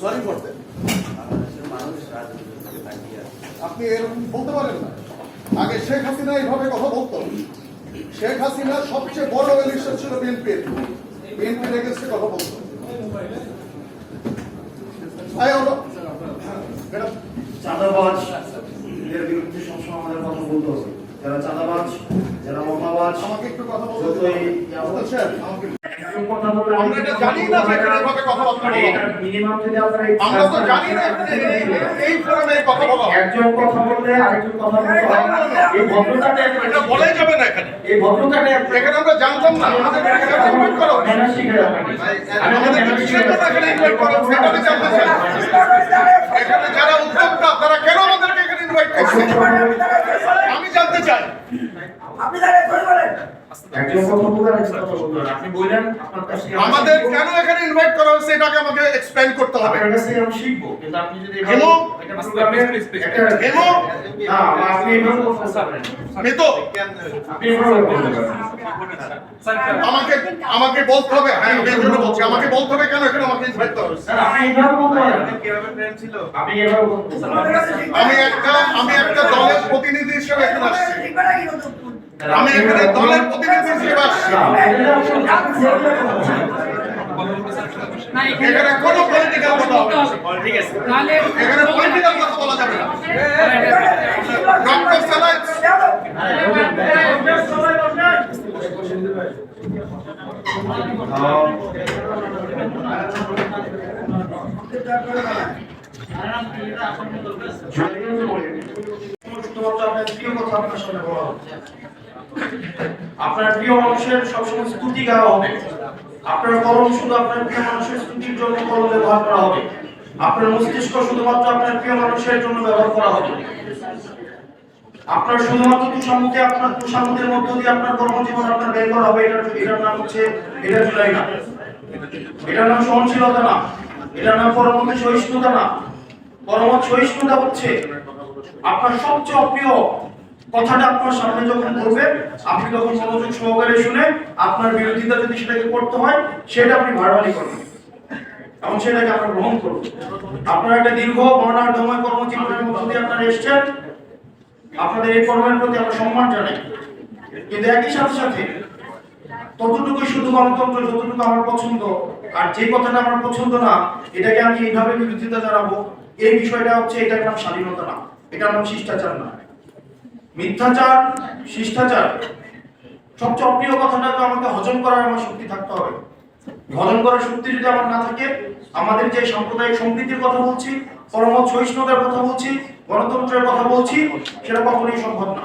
Sorry আছে আপনি এরকম বলতে পারেন না। আগে শেখ হাসিনা এইভাবে কথা বলতো। শেখ হাসিনা সবচেয়ে বড় এলিশন ছিল বিএনপির বিএনপির এগেন্সে কথা বলতো। চাঁদাবাজ এদের বিরুদ্ধে সবসময় আমাদের কথা বলতে হবে। যারা চাঁদাবাজ যারা মামাবাজ আমাকে একটু কথা বলতে কথা আমরা এটা জানি না যে এখানে এভাবে কথাবার্তা বলা মিনিমাম যদি আপনারা আমরা তো জানি না এই- ফোরামে কথা বলা একজন কথা বললে আরেকজন কথা বলতে এই ভদ্রতাটা এটা বলাই যাবে না এখানে। এই ভদ্রতাটা এখানে আমরা জানতাম না। আমাদের এখানে invite করা। হয়েছে। শিখে রাখা আমি আমাদের না এখানে invite করা, সেটা জানতে চাই। এখানে যারা উদ্যোক্তা তারা কেন আমাদেরকে এখানে ইনভাইট করছে? আপনি বলেন। আমাদের কেন এখানে ইনভাইট করা হয়েছে এটাকে আমাকে এক্সপ্লেইন করতে হবে। আমাকে আমাকে বলতে হবে। হ্যাঁ আমি বলছি। আমাকে বলতে হবে কেন এখানে আমাকে ইনভাইট করা হয়েছে। আমি একটা আমি একটা দলের প্রতিনিধি হিসেবে এখানে আমি এখানে দলের প্রতিনিধি হিসেবে। এখানে কোনো পলিটিক্যাল কথা হবে ঠিক আছে এখানে পলিটিক্যাল কথা বলা যাবে না। ডক্টর সালাইদ শুধুমাত্র আপনার আপনার প্রিয় মানুষের সবসময় স্তুতি গাওয়া হবে। আপনার শুধু আপনার প্রিয় মানুষের স্তুতির জন্য ব্যবহার করা হবে। আপনার মস্তিষ্ক শুধুমাত্র আপনার প্রিয় মানুষের জন্য ব্যবহার করা হবে। আপনার শুধুমাত্র আপনার মধ্য দিয়ে আপনার কর্মজীবন আপনার বের করা হবে। এটার এটার নাম হচ্ছে, এটা জুলাই না। এটার নাম সহনশীলতা না। এটার নাম সহিষ্ণুতা না। পরমত সহিষ্ণুতা হচ্ছে আপনার সবচেয়ে অপ্রিয় কথাটা আপনার সামনে যখন বলবে আপনি তখন মনোযোগ সহকারে শুনে আপনার বিরোধিতা যদি সেটাকে করতে হয়, সেটা আপনি ভারবালি করবেন। এবং সেটাকে গ্রহণ আপনার একটা দীর্ঘ কর্মজীবনের মধ্য দিয়ে আপনারা এসছেন। আপনাদের এই কর্মের প্রতি আমরা সম্মান জানাই। কিন্তু একই সাথে সাথে ততটুকুই শুধু গণতন্ত্র, যতটুকু আমার পছন্দ, আর যে কথাটা আমার পছন্দ না, এটাকে আমি এইভাবে বিরোধিতা জানাব, এই বিষয়টা হচ্ছে এটার নাম স্বাধীনতা না। এটার নাম শিষ্টাচার না। মিথ্যাচার, শিষ্টাচার সবচেয়ে অপ্রিয় কথাটা তো আমাকে হজম করার আমার শক্তি থাকতে হবে। হজম করার শক্তি যদি আমার না থাকে, আমাদের যে সাম্প্রদায়িক সম্প্রীতির কথা বলছি পরম সহিষ্ণুতার কথা বলছি, গণতন্ত্রের কথা বলছি, সেটা কখনোই সম্ভব না।